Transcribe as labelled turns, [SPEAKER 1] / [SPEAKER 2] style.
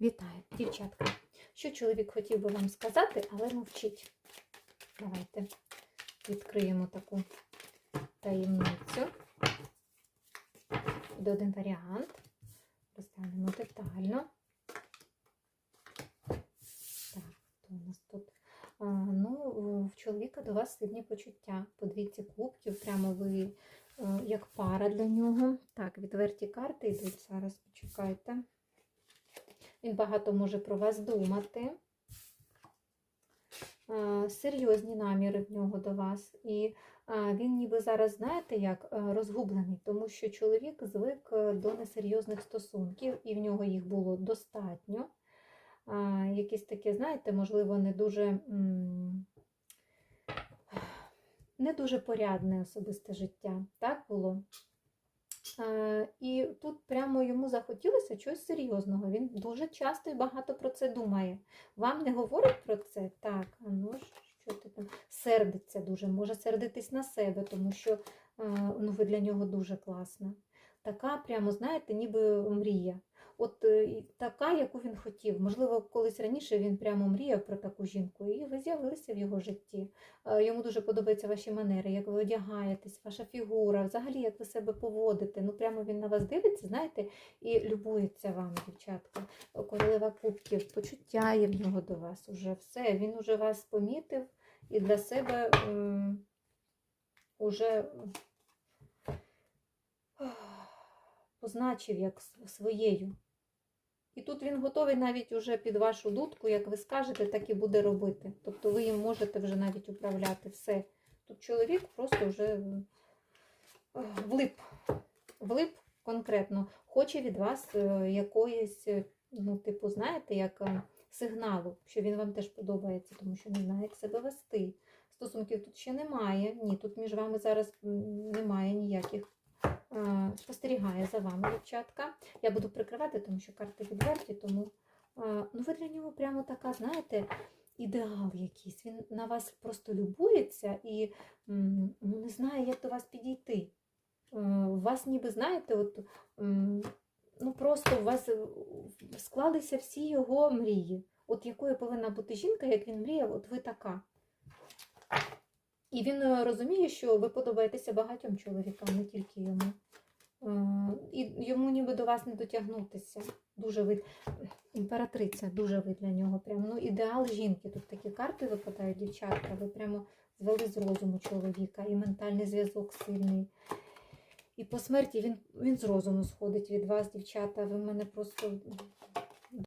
[SPEAKER 1] Вітаю, дівчатка. Що чоловік хотів би вам сказати, але мовчить. Давайте відкриємо таку таємницю. Буде один варіант. Розглянемо детально. Так, хто у нас тут? А, ну, в чоловіка до вас сильні почуття. По двійці кубків, прямо ви е, як пара для нього. Так, відверті карти йдуть зараз, почекайте. Він багато може про вас думати. Серйозні наміри в нього до вас. І він ніби зараз, знаєте, як е, розгублений, тому що чоловік звик е, до несерйозних стосунків, і в нього їх було достатньо. Якісь таке, знаєте, можливо, не дуже. Не дуже порядне особисте життя. Так було? Е, І тут прямо йому захотілося чогось серйозного. Він дуже часто і багато про це думає. Вам не говорить про це? Так, ну що ти там сердиться дуже, може сердитись на себе, тому що е, ну, ви для нього дуже класна. Така, прямо, знаєте, ніби мрія. От е, така, яку він хотів. Можливо, колись раніше він прямо мріяв про таку жінку, і ви з'явилися в його житті. Е, Йому дуже подобаються ваші манери, як ви одягаєтесь, ваша фігура, взагалі, як ви себе поводите. Ну, прямо він на вас дивиться, знаєте, і любується вами, дівчатка. Королева кубків, почуття є в нього до вас. Уже все. Він уже вас помітив і для себе уже позначив як своєю. І тут він готовий навіть уже під вашу дудку, як ви скажете, так і буде робити. Тобто ви їм можете вже навіть управляти все. Тут чоловік просто вже влип, влип конкретно, хоче від вас е, якоїсь, е, ну, типу, знаєте, як е, сигналу, що він вам теж подобається, тому що не знає, як себе вести. Стосунків тут ще немає. Ні, тут між вами зараз немає ніяких. Спостерігає за вами, дівчатка. Я буду прикривати, тому що карти відверті, тому ну, ви для нього прямо така, знаєте, ідеал якийсь. Він на вас просто любується і ну, не знає, як до вас підійти. Е, вас ніби, знаєте, от, ну просто у вас е, склалися всі його мрії. От якою повинна бути жінка, як він мріяв, от ви така. І він е, розуміє, що ви подобаєтеся багатьом чоловікам, не тільки йому. І йому ніби до вас не дотягнутися. Дуже вид... імператриця, дуже ви для нього. Прямо ну, ідеал жінки. Тут такі карти випадають, дівчатка. Ви прямо звели з розуму чоловіка, і ментальний зв'язок сильний. І по смерті він, він з розуму сходить від вас, дівчата. Ви в мене просто